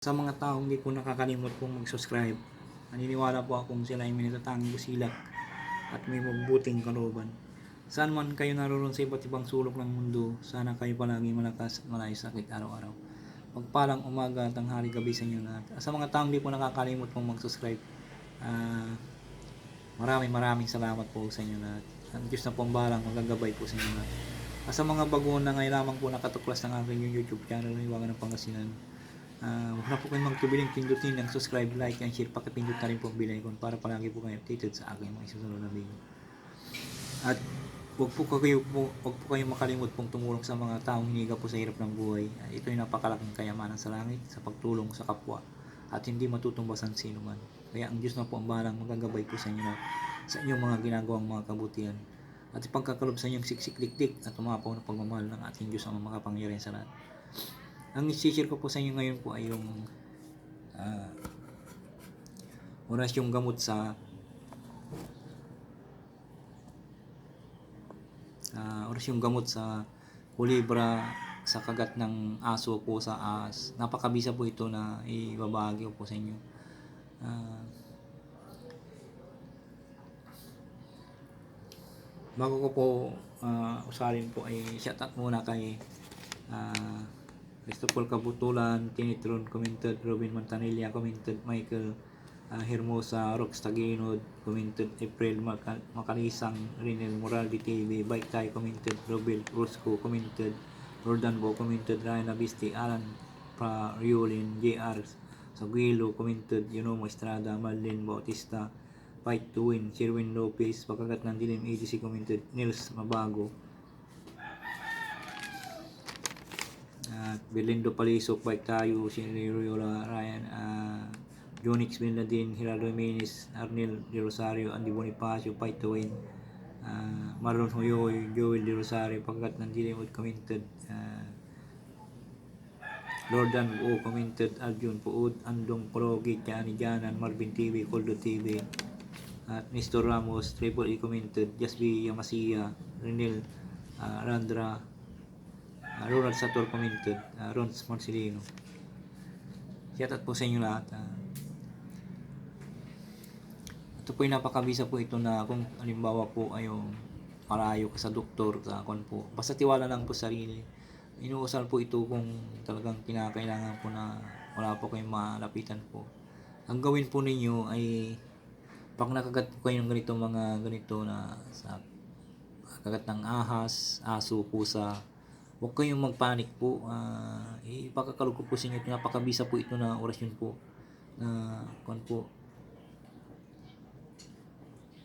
Sa mga taong hindi po nakakalimot pong mag-subscribe, naniniwala po akong sila ay may natatanging busilak at may mabuting kalooban. Saan man kayo naroon sa iba't ibang sulok ng mundo, sana kayo palagi malakas at malay sakit araw-araw. Pagpalang umaga, tanghali, gabi sa inyo lahat. Sa mga taong hindi po nakakalimot pong mag-subscribe, ah, maraming maraming salamat po sa inyo lahat. Ang Diyos na pong balang magagabay po sa inyo lahat. At sa mga baguhan na ngayon lamang po nakatuklas ng aking YouTube channel, Iwangan ng Pangasinan, Ah, huwag na po kayong magtubiling pindutin ng subscribe, like, and share. Pakipindut na rin po ang bell icon para palagi po kayo updated sa aking mga isusunod na video. At huwag po kayo po, huwag po kayong makalimot pong tumulong sa mga taong hiniga po sa hirap ng buhay. Ah, ito ay napakalaking kayamanan sa langit, sa pagtulong sa kapwa, at hindi matutumbasan sino man. Kaya ang Diyos na po ang balang magagabay po sa inyo na, sa inyong mga ginagawang mga kabutihan. At ipagkakalob sa inyong siksik-liktik at umapaw na pagmamahal ng ating Diyos ang makapangyarihan sa lahat. Ang isi-share ko po sa inyo ngayon po ay yung ah, oras gamot sa ah, oras gamot sa kulibra sa kagat ng aso po sa as. Napakabisa po ito na ibabahagi ko po sa inyo. Ah, bago ko po ah, usalin po ay shout out muna kay ah, Christopher Kabutulan, Tinitron commented, Robin Montanilla commented, Michael uh, Hermosa, Rox Taginod commented, April Maca- Macalisang, Rinel Morality TV, Bike Tay commented, Robel Rosco commented, Jordan Bo commented, Ryan Abisti, Alan Pariolin, JR Saguilo commented, Yonomo Estrada, Marlene Bautista, Fight to Win, Sherwin Lopez, Pagkagat ng Dilim, ADC commented, Nils Mabago, at Belindo Palisok, Bike Tayo, Siniriola, Ryan, uh, Jonix Bin Laden, Geraldo Jimenez, Arnel De Rosario, Andy Bonifacio, Fight to Win, uh, Marlon Hoyoy, Joel De Rosario, Pagkat ng Dilimod commented, uh, Lordan Buo commented, Arjun Puud, Andong Progi, Jani Janan, Marvin TV, Coldo TV, at Mr. Ramos, Triple E commented, Jasby Yamasiya, Renel uh, Randra, uh, Ronald Sator commented, uh, Ron Marcelino. Shoutout po sa inyo lahat. ah. ito po yung napakabisa po ito na kung halimbawa po ay yung malayo ka sa doktor, sa kon po. Basta tiwala lang po sa sarili. Inuusal po ito kung talagang kinakailangan po na wala po kayong malapitan po. Ang gawin po ninyo ay pag nakagat po kayo ng ganito mga ganito na sa kagat ng ahas, aso, pusa, huwag kayong magpanik po. Uh, ipakakalog ko po sa inyo. Napakabisa po ito na orasyon po. Na, kon po,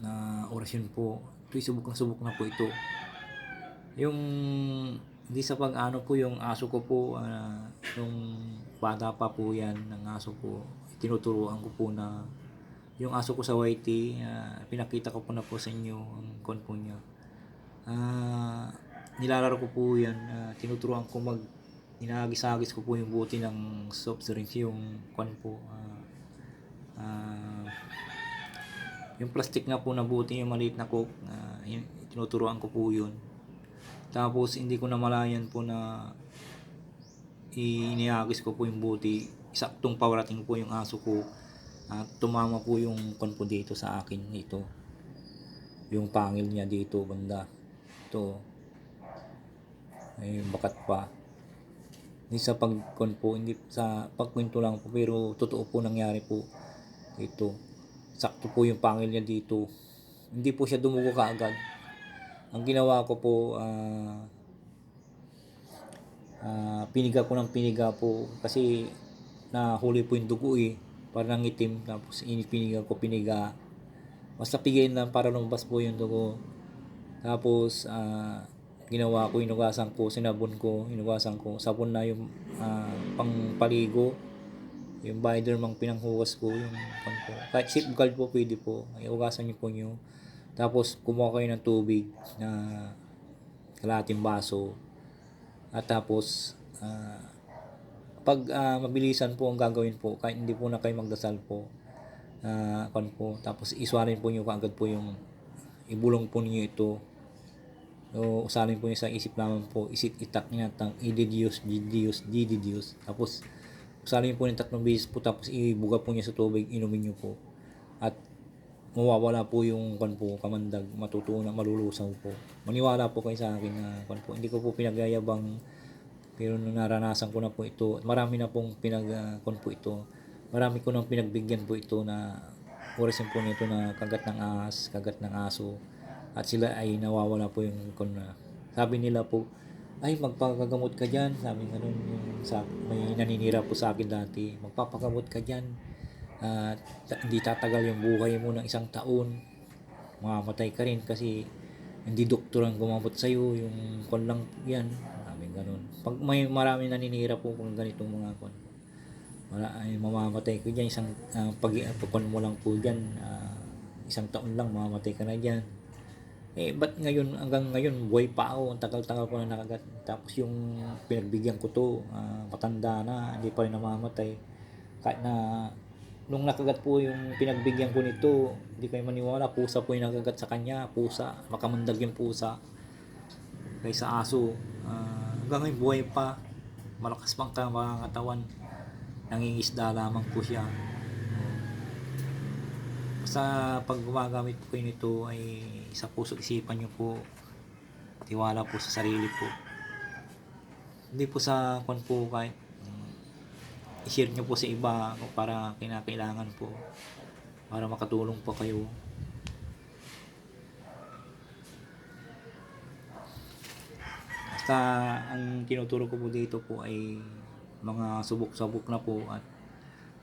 na orasyon po. Ito'y subok na subok na po ito. Yung, hindi sa pag-ano po, yung aso ko po, ah, yung bata pa po yan ng aso ko, tinuturuan ko po na yung aso ko sa YT, ah, pinakita ko po na po sa inyo ang kon po niya. Ah, nilalaro ko po yan. ah, tinuturuan ko mag inagis-agis ko po yung buti ng soft drinks yung kwan po. ah, ah, yung plastic nga po na buti yung maliit na coke. ah, yun, tinuturuan ko po yun. Tapos hindi ko na malayan po na iniagis ko po yung buti. Saktong pawrating po yung aso ko. At tumama po yung kwan po dito sa akin ito. Yung pangil niya dito banda. Ito. Ay, bakat pa. Hindi sa pagkon po, hindi sa pagkwento lang po, pero totoo po nangyari po ito. Sakto po yung pangil niya dito. Hindi po siya dumugo kaagad. Ang ginawa ko po, ah, ah, piniga ko ng piniga po kasi nahuli po yung dugo eh. Parang itim. Tapos inipiniga ko piniga. Basta pigayin lang para lumabas po yung dugo. Tapos, ah, ginawa ko, inugasan ko, sinabon ko, inugasan ko. Sabon na yung ah, pangpaligo. Yung binder mang pinanghugas ko, yung pang po. Kahit safeguard po, pwede po. Iugasan niyo po niyo. Tapos, kumuha kayo ng tubig na kalating baso. At tapos, ah, pag ah, mabilisan po ang gagawin po, kahit hindi po na kayo magdasal po, kan po, tapos iswarin po niyo kaagad po yung ibulong po niyo ito So, usalin po niyo sa isip naman po, isip itak niya tang ididius, didius, dididius. Tapos, salin po ng tatlong beses po tapos ibuga po niya sa tubig, inumin niyo po. At mawawala po yung kan po, kamandag, matutunan, malulusaw po. Maniwala po kayo sa akin na kan po. Hindi ko po pinagyayabang pero nung naranasan ko na po ito, marami na pong pinag uh, kon po ito. Marami ko nang pinagbigyan po ito na orasin po nito na kagat ng ahas, kagat ng aso. At sila ay nawawala po yung na. Sabi nila po, ay magpagagamot ka dyan. Sabi nga nun, yung sa, may naninira po sa akin dati, magpapagamot ka dyan. At ta- hindi tatagal yung buhay mo ng isang taon. Mamamatay ka rin kasi hindi doktor ang gumamot sa'yo, yung kon lang yan. Sabi ganun. Pag may marami naninira po kung ganitong mga kon, wala ay mamamatay ko dyan isang uh, pag pag mo lang po dyan ah, isang taon lang mamamatay ka na dyan eh ba't ngayon hanggang ngayon buhay pa ako? Ang tagal-tagal ko na nakagat. Tapos yung pinagbigyan ko to ah, matanda na hindi pa rin namamatay. Kahit na nung nakagat po yung pinagbigyan ko nito hindi kayo maniwala pusa po yung nakagat sa kanya pusa. Makamandag yung pusa. Kaysa aso. Ah, hanggang ngayon buhay pa. Malakas pang katawan. Nangingisda lamang po siya Basta pag gumagamit po nito ay sa puso isipan nyo po tiwala po sa sarili po. Hindi po sa kwan po kahit mm, i-share nyo po sa iba para kinakailangan po para makatulong po kayo. Basta ang tinuturo ko po dito po ay mga subok-subok na po at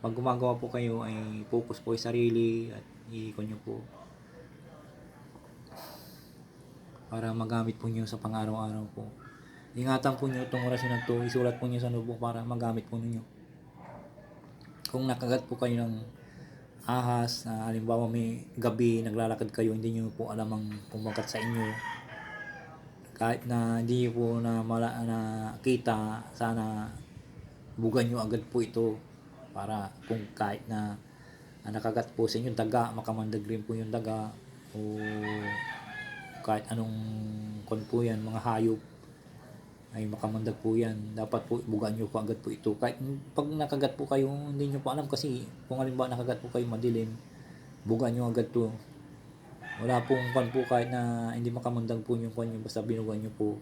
pag gumagawa po kayo ay focus po sa sarili at iikon nyo po. Para magamit po nyo sa pang-araw-araw po. Ingatan po nyo itong orasyon na to. Isulat po nyo sa notebook para magamit po ninyo. Kung nakagat po kayo ng ahas na halimbawa may gabi naglalakad kayo hindi nyo po alam ang kumagat sa inyo. Kahit na hindi nyo po na mala na kita sana bugan nyo agad po ito para kung kahit na ah, nakagat po sa inyo daga. Makamandag rin po yung daga. O kahit anong kon po yan mga hayop. Ay makamandag po yan. Dapat po bugan nyo po agad po ito. Kahit pag nakagat po kayo hindi nyo po alam kasi kung halimbawa nakagat po kayo madilim bugan nyo agad to. Wala pong kon po kahit na hindi makamandag po yung kon nyo basta binugan nyo po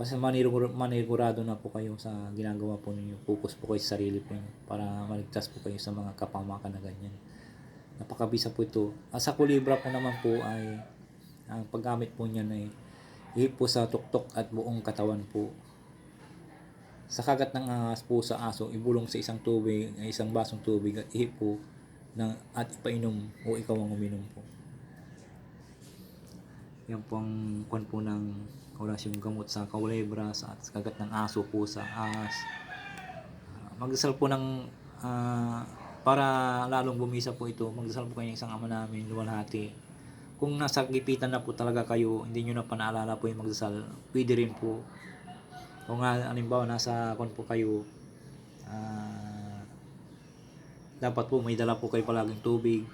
Basta manigurado, manigurado na po kayo sa ginagawa po ninyo. Focus po kayo sa sarili po ninyo para maligtas po kayo sa mga kapamakan na ganyan. Napakabisa po ito. Ah, sa kulibra po naman po ay ang paggamit po niyan ay ihip po sa tuktok at buong katawan po. Sa kagat ng ahas po sa aso, ibulong sa isang tubig, isang basong tubig at ihip po ng, at ipainom o ikaw ang uminom po. Yan po ang kwan po ng oras yung gamot sa kaulebra, sa kagat ng aso po sa ahas. Ah, magdasal po ng ah, para lalong bumisa po ito, magdasal po kayo ng isang ama namin, luwalhati. Kung nasa gipitan na po talaga kayo, hindi nyo na panaalala po yung magdasal, pwede rin po. Kung nga, halimbawa, nasa kon po kayo, ah, dapat po may dala po kayo palaging tubig,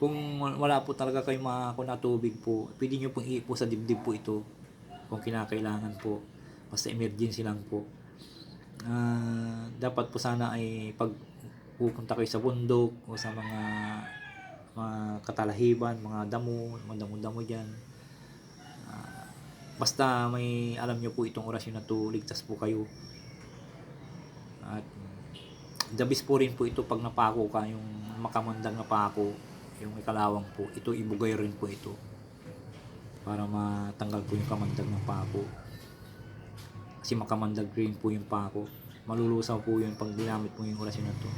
kung wala po talaga kayong makakuha na tubig po, pwede nyo pong iipo sa dibdib po ito kung kinakailangan po. Basta emergency lang po. Ah, dapat po sana ay pag pupunta kayo sa bundok o sa mga mga katalahiban, mga damo, mga damo-damo dyan. Ah, basta may alam nyo po itong orasyon na to, ligtas po kayo. At dabis po rin po ito pag napako ka, yung makamandang napako, yung ikalawang po, ito ibugay rin po ito para matanggal po yung kamandag ng pako. Kasi makamandag rin po yung pako. Malulusaw po yun pag ginamit po yung orasyon na to.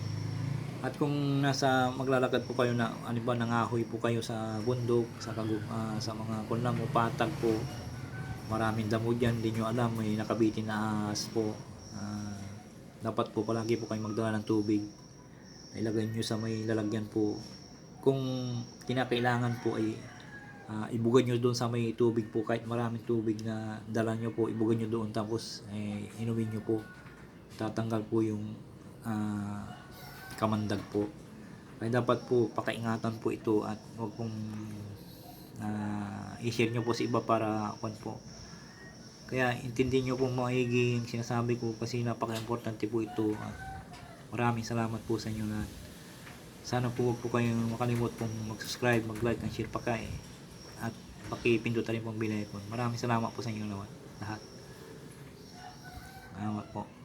At kung nasa maglalakad po kayo na ano ba nangahoy po kayo sa bundok sa kagu, ah, sa mga kunlang o patag po. Maraming damo dyan hindi nyo alam may nakabitin na ahas po. Ah, dapat po palagi po kayo magdala ng tubig. Ilagay nyo sa may lalagyan po. Kung kinakailangan po ay ah, ibugan nyo doon sa may tubig po. Kahit maraming tubig na dala nyo po ibugan nyo doon. Tapos eh, inumin nyo po. Tatanggal po yung ah, kamandag po. Kaya dapat po pakaingatan po ito at huwag pong ah, i-share nyo po sa iba para kwan po. Kaya intindihin nyo po maigi yung sinasabi ko kasi napaka-importante po ito. At Maraming salamat po sa inyo lahat. Sana po huwag po kayong makalimot pong mag-subscribe, mag-like, and share pa kayo pakipindutan rin po ang bell. Maraming salamat po sa inyo naman lahat. Salamat po.